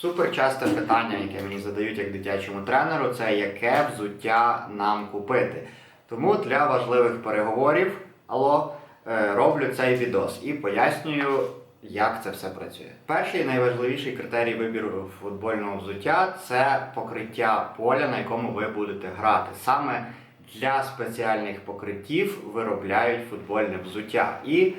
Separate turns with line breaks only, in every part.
Супер часте питання, яке мені задають як дитячому тренеру, це яке взуття нам купити. Тому для важливих переговорів алло, е, роблю цей відос і пояснюю, як це все працює. Перший найважливіший критерій вибіру футбольного взуття це покриття поля, на якому ви будете грати. Саме для спеціальних покриттів виробляють футбольне взуття. І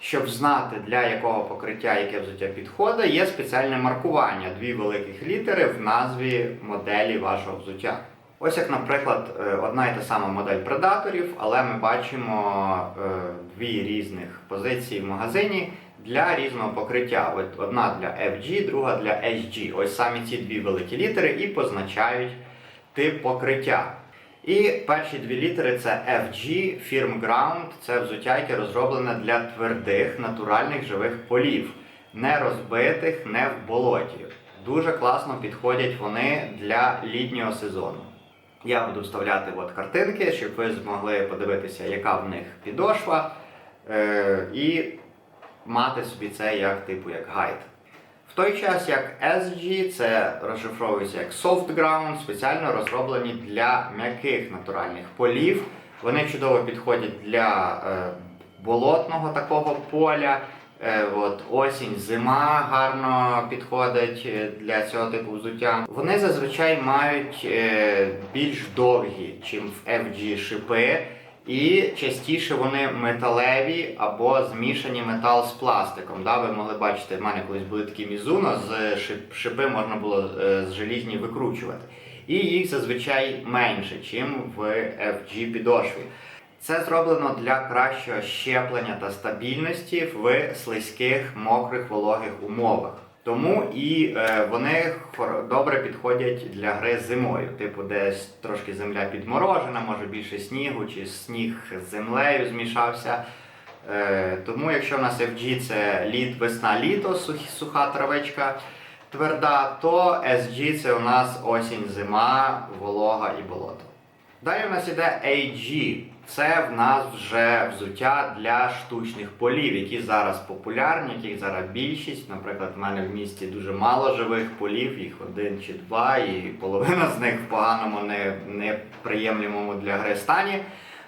щоб знати, для якого покриття яке взуття підходить, є спеціальне маркування, дві великих літери в назві моделі вашого взуття. Ось як, наприклад, е, одна і та сама модель предаторів, але ми бачимо е, дві різних позиції в магазині для різного покриття. От Одна для FG, друга для HG. Ось самі ці дві великі літери і позначають тип покриття. І перші дві літери це FG, Firm Ground. Це взуття, яке розроблене для твердих натуральних живих полів, не розбитих, не в болоті. Дуже класно підходять вони для літнього сезону. Я буду вставляти от картинки, щоб ви змогли подивитися, яка в них підошва, е- і мати собі це як типу як гайд. В той час як SG це розшифровується як soft ground, спеціально розроблені для м'яких натуральних полів. Вони чудово підходять для е, болотного такого поля. Е, от, осінь, зима гарно підходить е, для цього типу взуття. Вони зазвичай мають е, більш довгі, ніж в FG шипи. І частіше вони металеві або змішані метал з пластиком. Да, ви могли бачити, в мене колись були такі мізуно, з шип- шипи можна було е, з желізні викручувати. І їх зазвичай менше, ніж в FG підошві. Це зроблено для кращого щеплення та стабільності в слизьких, мокрих, вологих умовах. Тому і е, вони добре підходять для гри зимою. Типу, десь трошки земля підморожена, може більше снігу, чи сніг з землею змішався. Е, тому якщо в нас FG це літ, весна, літо, суха травичка тверда, то SG це у нас осінь, зима, волога і болото. Далі в нас іде AG. Це в нас вже взуття для штучних полів, які зараз популярні, яких зараз більшість. Наприклад, в мене в місті дуже мало живих полів, їх один чи два, і половина з них в поганому, не, для гри стані.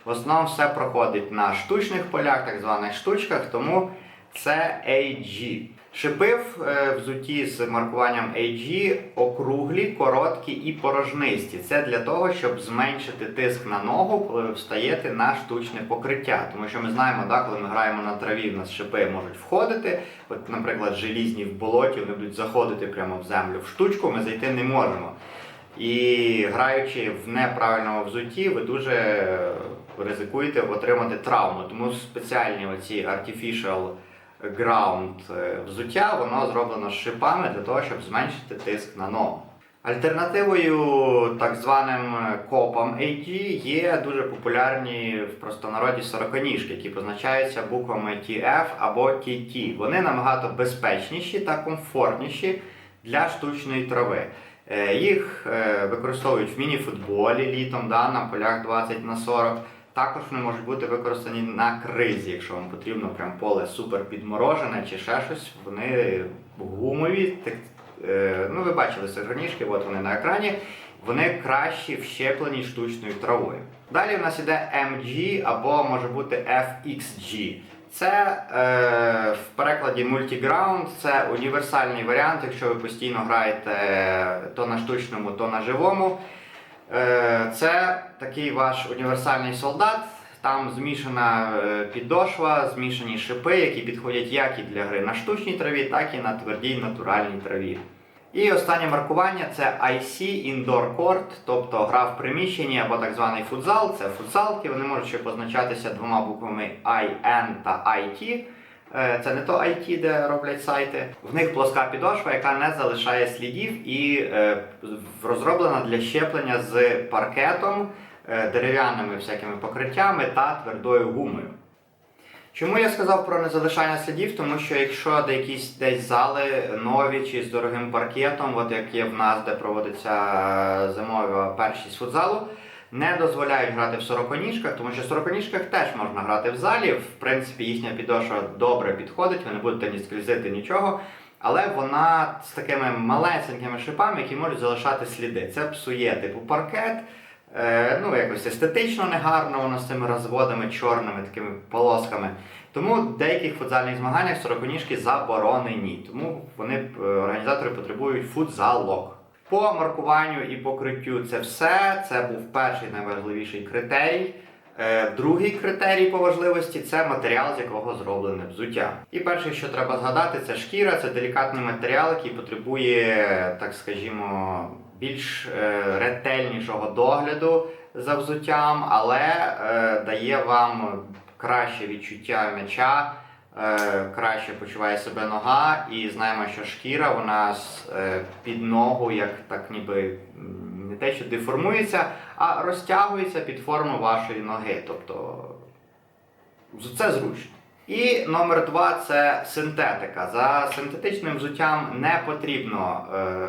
В основному все проходить на штучних полях, так званих штучках, тому це AG. Шипи в е, взутті з маркуванням AG округлі, короткі і порожнисті. Це для того, щоб зменшити тиск на ногу, коли ви встаєте на штучне покриття. Тому що ми знаємо, да, коли ми граємо на траві, в нас шипи можуть входити. От, наприклад, желізні в болоті вони будуть заходити прямо в землю. В штучку ми зайти не можемо. І граючи в неправильному взутті, ви дуже е, ризикуєте отримати травму. Тому спеціальні оці artificial ground е, взуття, воно зроблено шипами для того, щоб зменшити тиск на ногу. Альтернативою так званим е, копам AG є дуже популярні в простонароді сороконіжки, які позначаються буквами TF або TT. Вони набагато безпечніші та комфортніші для штучної трави. Е, Їх використовують в міні-футболі літом да, на полях 20 на 40. Також вони можуть бути використані на кризі, якщо вам потрібно прям поле супер підморожене чи ще щось. Вони гумові. так, е, Ну, ви бачили сигроніжки, от вони на екрані. Вони кращі вщеплені штучною травою. Далі в нас іде MG або може бути FXG. Це е, в перекладі мультіграунд, це універсальний варіант, якщо ви постійно граєте то на штучному, то на живому. Е, Це такий ваш універсальний солдат. Там змішана е, підошва, змішані шипи, які підходять як і для гри на штучній траві, так і на твердій натуральній траві. І останнє маркування це IC Indoor Court, тобто гра в приміщенні або так званий футзал. Це футзалки, вони можуть ще позначатися двома буквами IN та IT. Е, Це не то IT, де роблять сайти. В них плоска підошва, яка не залишає слідів і е, розроблена для щеплення з паркетом, е, дерев'яними всякими покриттями та твердою гумою. Чому я сказав про незалишання слідів? Тому що якщо де якісь десь зали нові чи з дорогим паркетом, от як є в нас, де проводиться зимова першість футзалу, не дозволяють грати в сороконіжках, тому що в сороконіжках теж можна грати в залі. В принципі, їхня підошва добре підходить, ви не будете ні скрізити нічого. але вона з такими малесенькими шипами, які можуть залишати сліди. Це псує типу паркет. Е, ну, якось естетично негарно, воно з цими розводами чорними такими полосками. Тому в деяких футзальних змаганнях сороконіжки заборонені. Тому вони е, організатори потребують футзалок. По маркуванню і покриттю це все. Це був перший найважливіший критерій. Е, Другий критерій по важливості це матеріал, з якого зроблене взуття. І перше, що треба згадати, це шкіра, це делікатний матеріал, який потребує, так скажімо, більш е, ретельнішого догляду за взуттям, але е, дає вам краще відчуття м'яча, краще почуває себе нога, і знаємо, що шкіра вона з е, під ногу, як так ніби не те, що деформується, а розтягується під форму вашої ноги. Тобто це зручно. І номер два це синтетика. За синтетичним взуттям не потрібно е,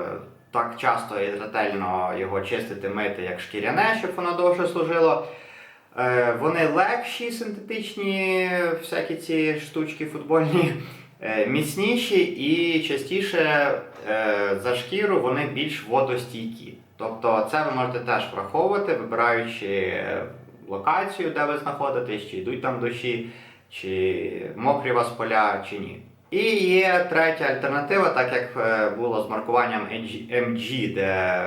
так часто і ретельно його чистити, мити, як шкіряне, щоб воно довше служило. Е, вони легші, синтетичні, всякі ці штучки футбольні, е, міцніші і частіше е, за шкіру вони більш водостійкі. Тобто це ви можете теж враховувати, вибираючи локацію, де ви знаходитесь, чи йдуть там дощі, чи мокрі вас поля, чи ні. І є третя альтернатива, так як е, було з маркуванням MG, де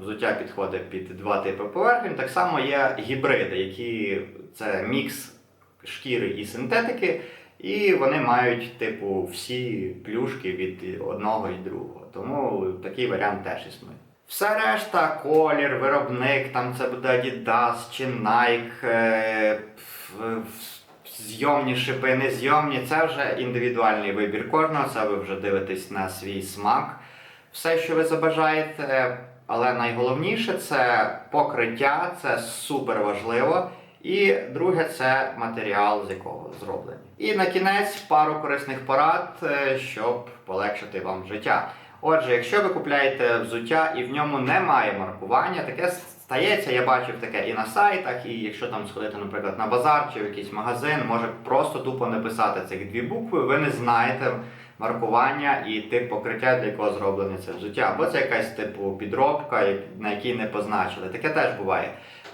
взуття підходить під два типи поверхень, так само є гібриди, які це мікс шкіри і синтетики, і вони мають типу всі плюшки від одного і другого. Тому такий варіант теж існує. Все решта, колір, виробник, там це буде Adidas чи Nike, зйомні шипи, незйомні, це вже індивідуальний вибір кожного, це ви вже дивитесь на свій смак. Все, що ви забажаєте, але найголовніше це покриття, це супер важливо. І друге це матеріал, з якого зроблені. І на кінець пару корисних порад, е, щоб полегшити вам життя. Отже, якщо ви купляєте взуття і в ньому немає маркування, таке стається, я бачив таке і на сайтах, і якщо там сходити, наприклад, на базар чи в якийсь магазин, може просто тупо написати цих дві букви, ви не знаєте маркування і тип покриття, для якого зроблене це взуття. Або це якась типу підробка, на якій не позначили. Таке теж буває.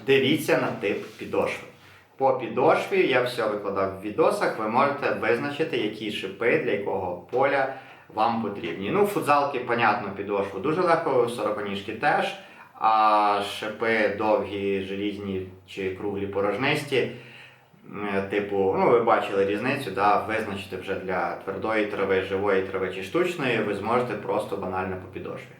Дивіться на тип підошви. По підошві я все викладав в відосах, ви можете визначити, які шипи для якого поля вам потрібні. Ну, футзалки, понятно, підошву дуже легко, сороконіжки теж. А шипи довгі, желізні чи круглі порожнисті. е, Типу, ну ви бачили різницю, да, визначити вже для твердої трави, живої трави чи штучної, ви зможете просто банально по підошві.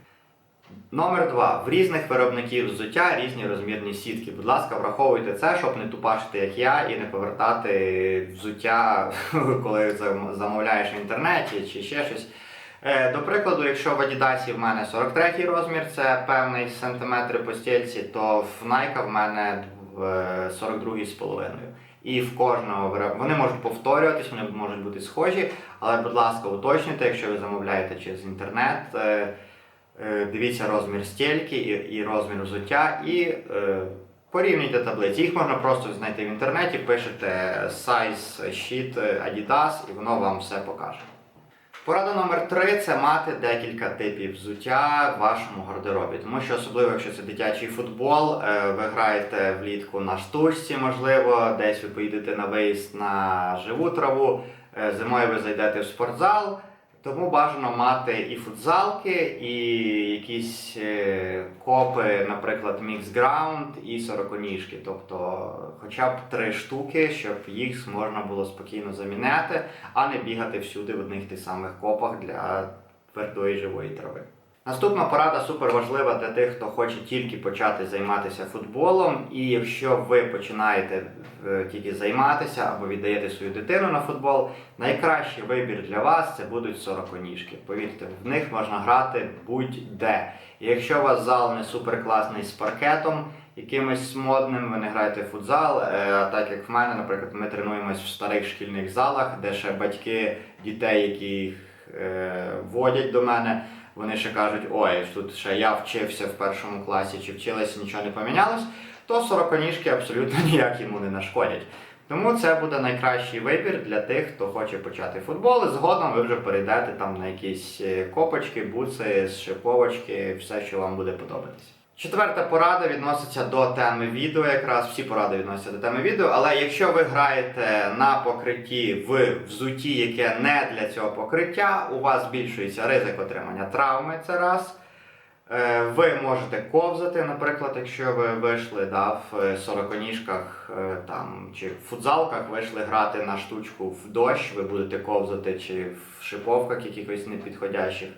Номер два. В різних виробників взуття різні розмірні сітки. Будь ласка, враховуйте це, щоб не тупашити, як я, і не повертати взуття, коли замовляєш в інтернеті чи ще щось. Е, До прикладу, якщо в Adidas в мене 43 розмір, це певний сантиметр по стільці, то в Nike в мене е, 42 з половиною. І в кожного вони можуть повторюватись, вони можуть бути схожі, але, будь ласка, уточнюйте, якщо ви замовляєте через інтернет. е, Е, Дивіться розмір стільки і, розмір взуття і е, порівнюйте таблиці. Їх можна просто знайти в інтернеті, пишете size sheet Adidas і воно вам все покаже. Порада номер три це мати декілька типів взуття в вашому гардеробі. Тому що особливо, якщо це дитячий футбол, е, ви граєте влітку на штучці, можливо, десь ви поїдете на виїзд на живу траву, е, зимою ви зайдете в спортзал. Тому бажано мати і футзалки, і якісь е, копи, наприклад, міксграунд і сороконіжки. Тобто хоча б три штуки, щоб їх можна було спокійно заміняти, а не бігати всюди в одних тих самих копах для твердої живої трави. Наступна порада супер важлива для тих, хто хоче тільки почати займатися футболом. І якщо ви починаєте е, тільки займатися або віддаєте свою дитину на футбол, найкращий вибір для вас це будуть сороконіжки. Повірте, в них можна грати будь-де. І якщо у вас зал не супер класний з паркетом, якимось модним, ви не граєте в футзал. е, так як в мене, наприклад, ми тренуємось в старих шкільних залах, де ще батьки дітей, які е, водять до мене. Вони ще кажуть, ой, тут ще я вчився в першому класі чи вчилася, нічого не помінялось, то сороконіжки абсолютно ніяк йому не нашкодять. Тому це буде найкращий вибір для тих, хто хоче почати футбол. І згодом ви вже перейдете там на якісь е, копочки, буци, шиповочки, все, що вам буде подобатися. Четверта порада відноситься до теми відео. Якраз всі поради відносяться до теми відео. Але якщо ви граєте на покритті в взутті, яке не для цього покриття, у вас збільшується ризик отримання травми. Це раз. Е, Ви можете ковзати, наприклад, якщо ви вийшли да, в сороконіжках е, там, чи в футзалках, вийшли грати на штучку в дощ, ви будете ковзати чи в шиповках якихось непідходящих.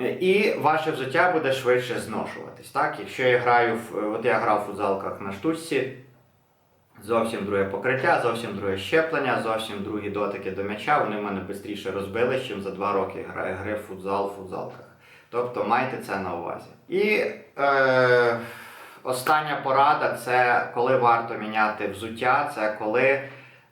І ваше взуття буде швидше зношуватись. Так? Якщо я граю в от я грав в футзалках на штучці, зовсім друге покриття, зовсім друге щеплення, зовсім другі дотики до м'яча, вони в мене швидше розбились, ніж за два роки гри, гри в футзал в футзалках. Тобто майте це на увазі. І е, остання порада це коли варто міняти взуття, це коли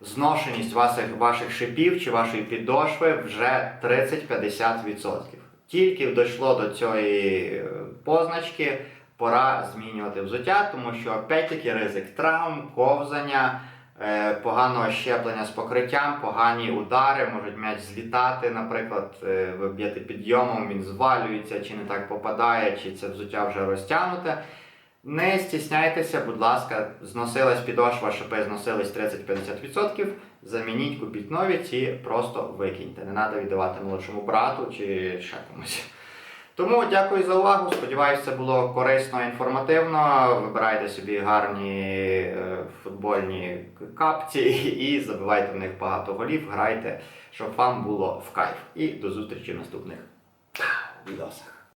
зношеність ваших, ваших шипів чи вашої підошви вже 30-50%. Тільки дійшло до цієї е, позначки, пора змінювати взуття, тому що опять-таки ризик травм, ковзання, е, поганого щеплення з покриттям, погані удари, можуть м'яч злітати, наприклад, е, ви б'єте підйомом, він звалюється, чи не так попадає, чи це взуття вже розтягнуте. Не стісняйтеся, будь ласка, зносилась підошва, шипи зносились 30-50%, замініть, купіть нові, ці просто викиньте. Не треба віддавати молодшому брату чи ще комусь. Тому дякую за увагу. Сподіваюся, це було корисно інформативно. Вибирайте собі гарні е, футбольні капці і забивайте в них багато голів. Грайте, щоб вам було в кайф. І до зустрічі в наступних відосах.